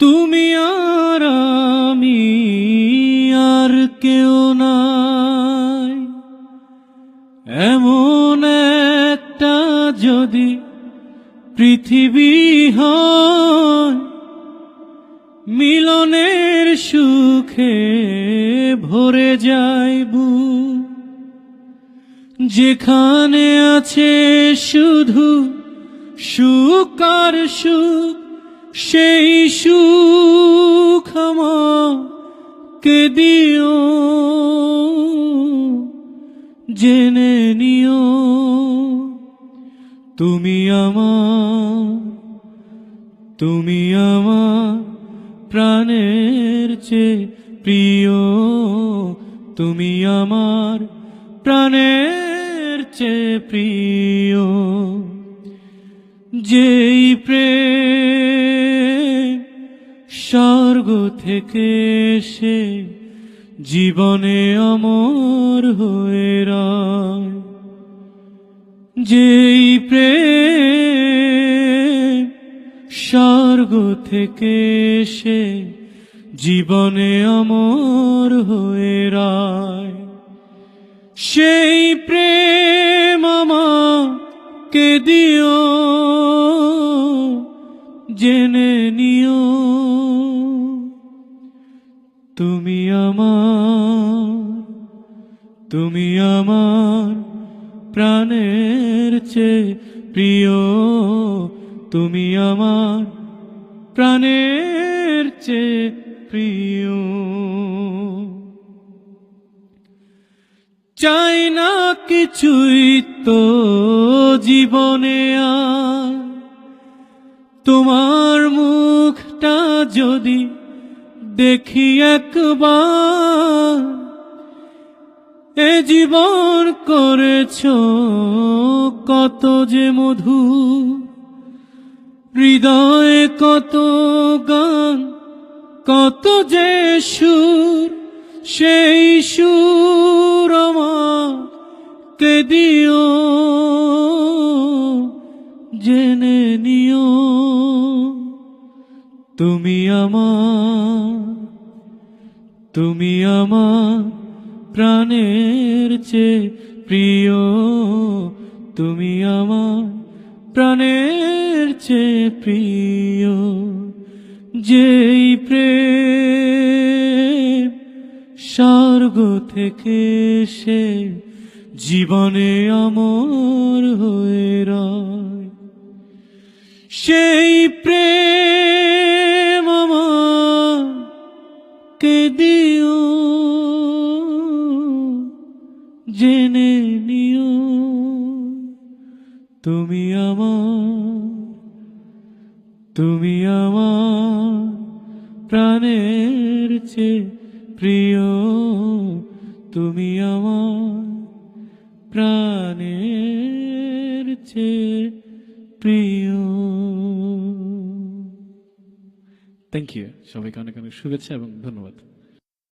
তুমি আর আমি আর কেউ নাই। এমন একটা যদি পৃথিবী হয়, মিলনের সুখে ভরে যাইব। যেখানে আছে শুধু সুখ আর সুখ সেই সুখ দিও, জেনে নিও। তুমি আমার তুমি আমার প্রাণের চেয়ে প্রিয়। তুমি আমার প্রাণের চেয়ে প্রিয়। যেই প্রেম স্বর্গ থেকে সে জীবনে অমর হয়ে যেই প্রেম স্বর্গ থেকে সে জীবনে অমর হয়ে সেই প্রেম আমাকে দিও, জেনে নিও। তুমি আমার তুমি আমার প্রাণের চেয়ে প্রিয়। তুমি আমার প্রাণের চেয়ে প্রিয়। চাই না কিছুই তো জীবনে আর। তোমার মুখটা যদি দেখি একবার, এ জীবন করেছ কত যে মধু হৃদয়ে কত গান, কত যে সুর, সেই সুর আমাকে দিও, জেনে নিও। তুমি আমার তুমি আমার প্রাণের চেয়ে প্রিয়। তুমি আমার প্রাণের চেয়ে প্রিয়। যেই প্রেম স্বর্গ থেকে সে জীবনে আমার হয়ে রয়, সেই প্রেম আমাকে দিও জেনে নিও। তুমি তুমি আমার প্রাণের চেয়ে প্রিয়। তুমি আমার প্রাণের চেয়ে থ্যাংক ইউ সবাইকে অনেক অনেক শুভেচ্ছা এবং ধন্যবাদ।